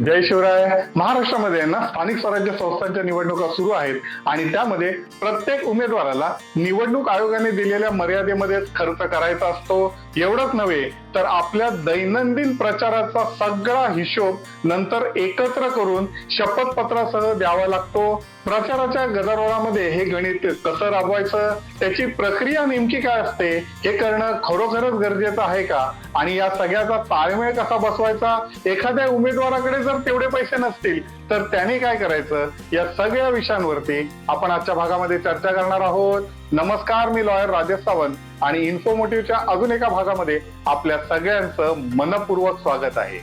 जय शिवराय. महाराष्ट्रामध्ये ना स्थानिक स्वराज्य संस्थांच्या निवडणुका सुरू आहेत आणि त्यामध्ये प्रत्येक उमेदवाराला निवडणूक आयोगाने दिलेल्या मर्यादेमध्येच खर्च करायचा असतो. एवढंच नव्हे तर आपल्या दैनंदिन प्रचाराचा सगळा हिशोब नंतर एकत्र करून शपथपत्रासह द्यावा लागतो. प्रचाराच्या गदारोळामध्ये हे गणित कसं राबवायचं? त्याची प्रक्रिया नेमकी काय असते? हे करणं खरोखरच गरजेचं आहे का? आणि या सगळ्याचा ताळमेळ कसा बसवायचा? एखाद्या उमेदवाराकडे जर तेवढे पैसे नसतील तर त्याने काय करायचं? या सगळ्या विषयांवरती आपण आजच्या भागामध्ये चर्चा करणार आहोत. नमस्कार मी लॉयर राजेश सावंत आणि इन्फोमोटिव्हच्या अजून एका भागामध्ये आपल्या सगळ्यांचं मनपूर्वक स्वागत आहे.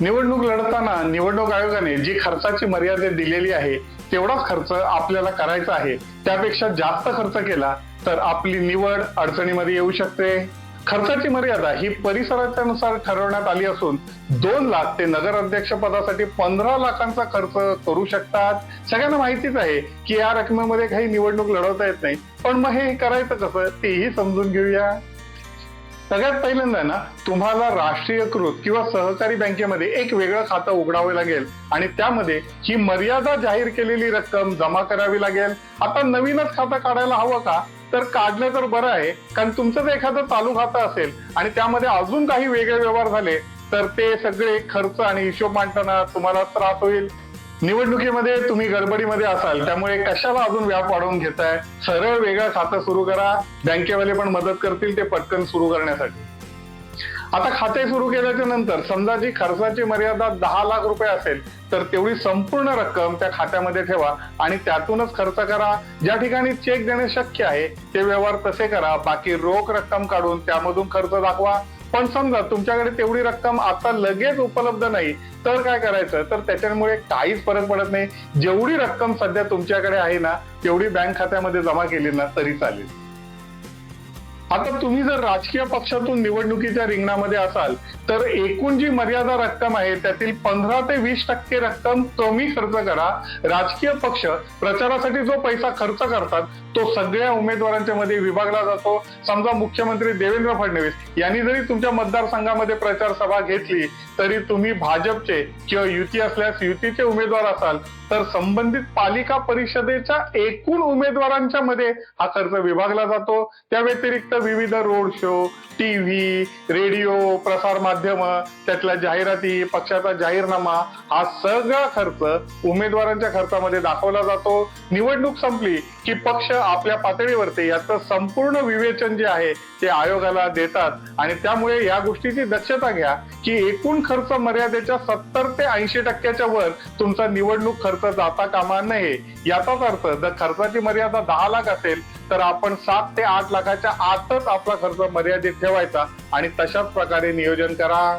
निवडणूक लढताना निवडणूक आयोगाने जी खर्चाची मर्यादा दिलेली आहे तेवढाच खर्च आपल्याला करायचा आहे. त्यापेक्षा जास्त खर्च केला तर आपली निवड अडचणीमध्ये येऊ शकते. खर्चाची मर्यादा ही परिसराच्या नुसार ठरवण्यात आली असून दोन लाख ते नगर अध्यक्ष पदासाठी पंधरा लाखांचा खर्च करू शकतात. सगळ्यांना माहितीच आहे की या रकमेमध्ये काही निवडणूक लढवता येत नाही. पण मग हे करायचं कसं तेही समजून घेऊया. सगळ्यात पहिल्यांदा ना तुम्हाला राष्ट्रीयकृत किंवा सहकारी बँकेमध्ये एक वेगळं खातं उघडावे लागेल आणि त्यामध्ये ही मर्यादा जाहीर केलेली रक्कम जमा करावी लागेल. आता नवीनच खातं काढायला हवं का? तर काढलं तर बरं आहे कारण तुमचं जर एखादं चालू खातं असेल आणि त्यामध्ये अजून काही वेगळे व्यवहार झाले तर ते सगळे खर्च आणि हिशोब मांडताना तुम्हाला त्रास होईल. निवडणुकीमध्ये तुम्ही गडबडीमध्ये असाल त्यामुळे कशाला अजून व्याप वाढवून घेताय? सरळ वेगळं खातं सुरू करा. बँकेवाले पण मदत करतील ते पटकन सुरू करण्यासाठी. आता खाते सुरू केल्याच्यानंतर समजा जी खर्चाची मर्यादा दहा लाख रुपये असेल तर तेवढी संपूर्ण रक्कम त्या खात्यामध्ये ठेवा आणि त्यातूनच खर्च करा. ज्या ठिकाणी चेक देणे शक्य आहे ते व्यवहार तसे करा. बाकी रोख रक्कम काढून त्यामधून खर्च दाखवा. पण समजा तुमच्याकडे तेवढी रक्कम आता लगेच उपलब्ध नाही तर काय करायचं? तर त्याच्यामुळे काहीच फरक पडत नाही. जेवढी रक्कम सध्या तुमच्याकडे आहे ना तेवढी बँक खात्यामध्ये जमा केली ना तरी चालेल. आता तुम्ही जर राजकीय पक्षातून निवडणुकीच्या रिंगणामध्ये असाल तर एकूण जी मर्यादा रक्कम आहे त्यातील पंधरा ते वीस टक्के रक्कम कमी खर्च करा. राजकीय पक्ष प्रचारासाठी जो पैसा खर्च करतात तो सगळ्या उमेदवारांच्या मध्ये विभागला जातो. समजा मुख्यमंत्री देवेंद्र फडणवीस यांनी जरी तुमच्या मतदारसंघामध्ये प्रचार सभा घेतली तरी तुम्ही भाजपचे किंवा युती असल्यास युतीचे उमेदवार असाल तर संबंधित पालिका परिषदेच्या एकूण उमेदवारांच्या मध्ये हा खर्च विभागला जातो. त्या व्यतिरिक्त विविध रोड शो टीव्ही रेडिओ प्रसार माध्यम त्यातल्या जाहिराती पक्षाचा जाहीरनामा हा सगळा खर्च उमेदवारांच्या खर्चामध्ये दाखवला जातो. निवडणूक संपली की पक्ष आपल्या पातळीवरती याचं संपूर्ण विवेचन जे आहे ते आयोगाला देतात. आणि त्यामुळे या गोष्टीची दक्षता घ्या की एकूण खर्च मर्यादेच्या सत्तर ते ऐंशी टक्क्याच्या वर तुमचा निवडणूक खर्च जाता कामा नये. याचाच अर्थ जर खर्चाची मर्यादा दहा लाख असेल तर आपण सात ते आठ लाखाच्या आतच आपला खर्च मर्यादित ठेवायचा आणि तशाच प्रकारे नियोजन करा.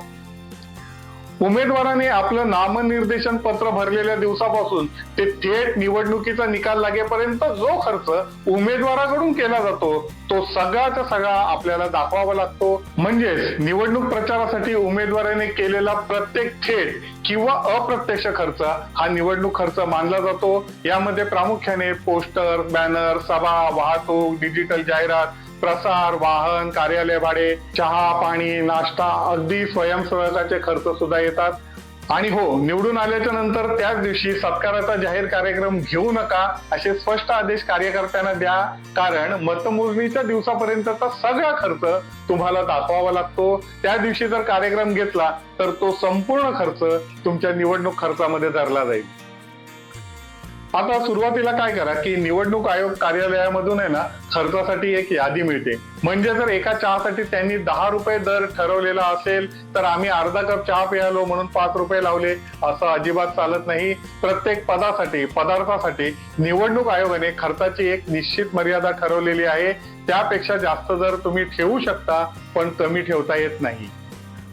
उमेदवाराने आपलं नामनिर्देशन पत्र भरलेल्या दिवसापासून ते थेट निवडणुकीचा निकाल लागेपर्यंत जो खर्च उमेदवाराकडून केला जातो तो सगळाचा सगळा आपल्याला दाखवावा लागतो. म्हणजेच निवडणूक प्रचारासाठी उमेदवाराने केलेला प्रत्येक थेट किंवा अप्रत्यक्ष खर्च हा निवडणूक खर्च मानला जातो. यामध्ये प्रामुख्याने पोस्टर बॅनर सभा वाहतूक डिजिटल जाहिरात प्रसार वाहन कार्यालय भाडे चहा पाणी नाश्ता अगदी स्वयंसेवकाचे खर्च सुद्धा येतात. आणि हो निवडून आल्याच्यानंतर त्याच दिवशी सत्काराचा जाहीर कार्यक्रम घेऊ नका असे स्पष्ट आदेश कार्यकर्त्यांना द्या. कारण मतमोजणीच्या दिवसापर्यंतचा सगळा खर्च तुम्हाला दाखवावा लागतो. त्या दिवशी जर कार्यक्रम घेतला तर तो संपूर्ण खर्च तुमच्या निवडणूक खर्चामध्ये धरला जाईल. आता सुरुवातीला काय करा की निवडणूक आयोग कार्यालयामधून आहे ना खर्चासाठी एक यादी मिळते. म्हणजे जर एका चहासाठी त्यांनी दहा रुपये दर ठरवलेला असेल तर आम्ही अर्धा कप चहा प्यायलो म्हणून पाच रुपये लावले असं अजिबात चालत नाही. प्रत्येक पदासाठी पदार्थासाठी निवडणूक आयोगाने खर्चाची एक निश्चित मर्यादा ठरवलेली आहे. त्यापेक्षा जास्त दर तुम्ही ठेवू शकता पण कमी ठेवता येत नाही.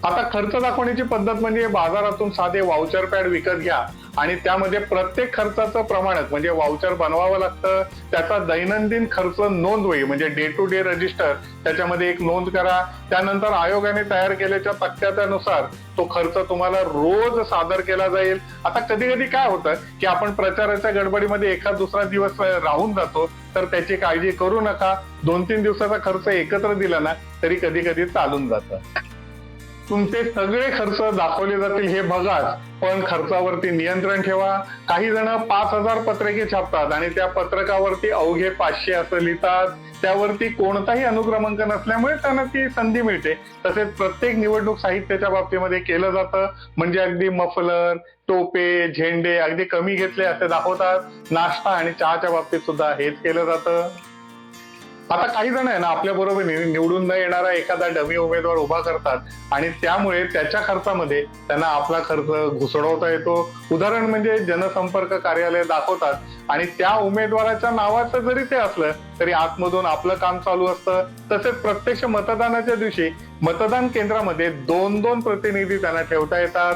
आता खर्च दाखवण्याची पद्धत म्हणजे बाजारातून साधे वाउचर पॅड विकत घ्या आणि त्यामध्ये प्रत्येक खर्चाचं प्रमाणच म्हणजे वाउचर बनवावं लागतं त्याचा दैनंदिन खर्च नोंद होईल म्हणजे डे टू डे रजिस्टर त्याच्यामध्ये एक नोंद करा त्यानंतर आयोगाने तयार केल्याच्या तक्त्यानुसार तो खर्च तुम्हाला रोज सादर केला जाईल. आता कधी कधी काय होतं की आपण प्रचाराच्या गडबडीमध्ये एखाद दुसरा दिवस राहून जातो तर त्याची काळजी करू नका. दोन तीन दिवसाचा खर्च एकत्र दिला ना तरी कधी कधी चालून जातं. तुमचे सगळे खर्च दाखवले जातील हे बघाच पण खर्चावरती नियंत्रण ठेवा. काही जण पाच हजार पत्रके छापतात आणि त्या पत्रकावरती अवघे पाचशे असं लिहितात. त्यावरती कोणताही अनुक्रमांक नसल्यामुळे त्यांना ती संधी मिळते. तसेच प्रत्येक निवडणूक साहित्याच्या बाबतीमध्ये केलं जातं. म्हणजे अगदी मफलर टोपे झेंडे अगदी कमी घेतले असे दाखवतात. नाश्ता आणि चहाच्या बाबतीत सुद्धा हेच केलं जातं. आता काही जण आहे ना आपल्या बरोबर निवडून न येणारा एखादा डमी उमेदवार उभा करतात आणि त्यामुळे त्याच्या खर्चामध्ये त्यांना आपला खर्च घुसडवता येतो. उदाहरण म्हणजे जनसंपर्क कार्यालय दाखवतात आणि त्या उमेदवाराच्या नावाचं जरी ते असलं तरी आतमधून आपलं काम चालू असतं. तसेच प्रत्यक्ष मतदानाच्या दिवशी मतदान केंद्रामध्ये दोन दोन प्रतिनिधी त्यांना ठेवता येतात.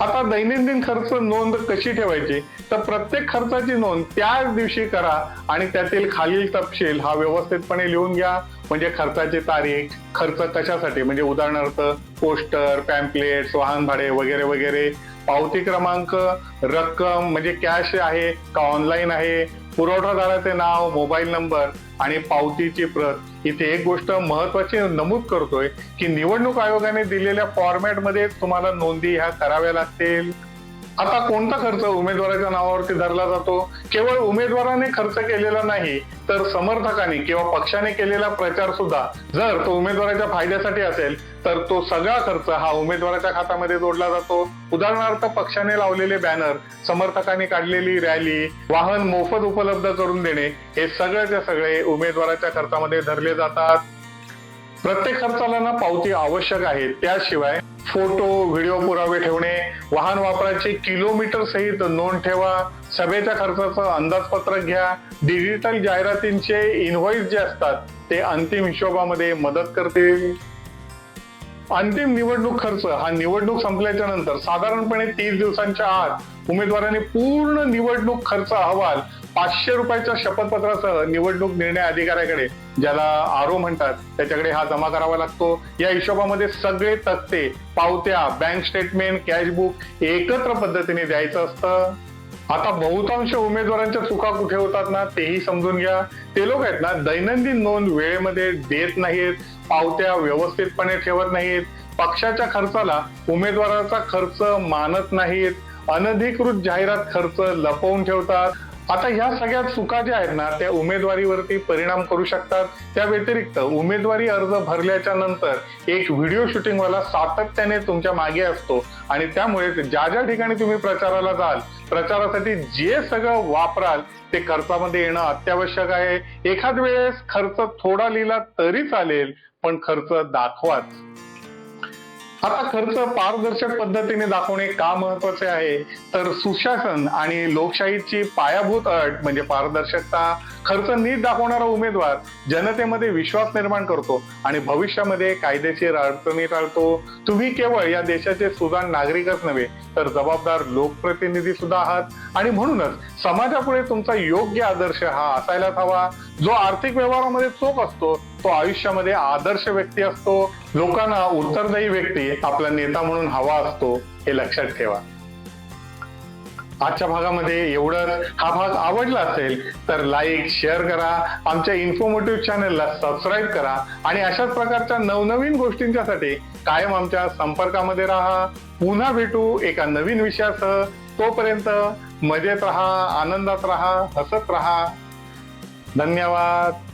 आता दैनंदिन खर्च नोंद कशी ठेवायची? तर प्रत्येक खर्चाची नोंद त्याच दिवशी करा आणि त्यातील खालील तपशील हा व्यवस्थितपणे लिहून घ्या. म्हणजे खर्चाची तारीख खर्च कशासाठी? म्हणजे उदाहरणार्थ पोस्टर पॅम्पलेट्स वाहन भाडे वगैरे वगैरे. पावती क्रमांक रक्कम म्हणजे कॅश आहे का ऑनलाईन आहे? पुरवठादाराचे नाव मोबाईल नंबर. आणि पावतीची प्रत. इथे एक गोष्ट महत्वाची नमूद करतोय की निवडणूक आयोगाने दिलेल्या फॉर्मॅटमध्ये तुम्हाला नोंदी ह्या कराव्या लागतील. आता कोणता खर्च उमेदवाराच्या नावावरती धरला जातो? केवळ उमेदवाराने खर्च केलेला नाही तर समर्थकांनी किंवा पक्षाने केलेला प्रचार सुद्धा जर तो उमेदवाराच्या फायद्यासाठी असेल तर तो सगळा खर्च हा उमेदवाराच्या खात्यामध्ये जोडला जातो. उदाहरणार्थ पक्षाने लावलेले बॅनर समर्थकांनी काढलेली रॅली वाहन मोफत उपलब्ध करून देणे हे सगळ्याच्या सगळे उमेदवाराच्या खर्चामध्ये धरले जातात. प्रत्येक खर्चाला ना पावती आवश्यक आहे. त्याशिवाय फोटो व्हिडिओ पुरावे ठेवणे वाहन वापराचे किलोमीटर सहित नोंद ठेवा सभेच्या खर्चाचं अंदाजपत्रक घ्या डिजिटल जाहिरातींचे इनव्हॉइस जे असतात ते अंतिम हिशोबामध्ये मदत करतील. अंतिम निवडणूक खर्च हा निवडणूक संपल्याच्या नंतर साधारणपणे तीस दिवसांच्या आत उमेदवाराने पूर्ण निवडणूक खर्च अहवाल पाचशे रुपयाच्या शपथपत्रासह निवडणूक निर्णय अधिकाऱ्याकडे ज्याला आरो म्हणतात त्याच्याकडे हा जमा करावा लागतो. या हिशोबामध्ये सगळे तक्ते पावत्या बँक स्टेटमेंट कॅशबुक एकत्र पद्धतीने द्यायचं असतं. आता बहुतांश उमेदवारांच्या चुका कुठे होतात ना तेही समजून घ्या. ते लोक आहेत ना दैनंदिन नोंद वेळेमध्ये देत नाहीत पावत्या व्यवस्थितपणे ठेवत नाहीत. पक्षाच्या खर्चाला उमेदवाराचा खर्च मानत नाहीत. अनधिकृत जाहिरात खर्च लपवून ठेवतात. आता ह्या सगळ्या चुका ज्या आहेत ना त्या उमेदवारीवरती परिणाम करू शकतात. त्या व्यतिरिक्त उमेदवारी अर्ज भरल्याच्या नंतर एक व्हिडिओ शूटिंगवाला सातत्याने तुमच्या मागे असतो. आणि त्यामुळे ज्या ज्या ठिकाणी तुम्ही प्रचाराला जाल प्रचारासाठी जे सगळं वापराल ते खर्चामध्ये येणं अत्यावश्यक आहे. एखाद वेळेस खर्च थोडा लिहिला तरी चालेल पण खर्च दाखवाच. आता खर्च पारदर्शक पद्धतीने दाखवणे का महत्त्वाचे आहे? तर सुशासन आणि लोकशाहीची पायाभूत अट म्हणजे पारदर्शकता खर्च नीट दाखवणारा उमेदवार जनतेमध्ये विश्वास निर्माण करतो आणि भविष्यामध्ये कायदेशीर अडचणी टाळतो तुम्ही केवळ या देशाचे सुजाण नागरिकच नव्हे तर जबाबदार लोकप्रतिनिधी सुद्धा आहात. आणि म्हणूनच समाजापुढे तुमचा योग्य आदर्श हा असायलाच हवा. जो आर्थिक व्यवहारामध्ये चोख असतो तो आयुष्यामध्ये आदर्श व्यक्ती असतो लोकांना उत्तरदायी व्यक्ती आपला नेता म्हणून हवा असतो हे लक्षात ठेवा. आजच्या भागामध्ये एवढंच. हा भाग आवडला असेल तर लाईक शेअर करा. आमच्या इन्फॉर्मेटिव्ह चॅनलला सबस्क्राईब करा. आणि अशाच प्रकारच्या नवनवीन गोष्टींच्यासाठी कायम आमच्या संपर्कामध्ये राहा. पुन्हा भेटू एका नवीन विषयासह. तोपर्यंत मजेत राहा आनंदात राहा हसत राहा. धन्यवाद.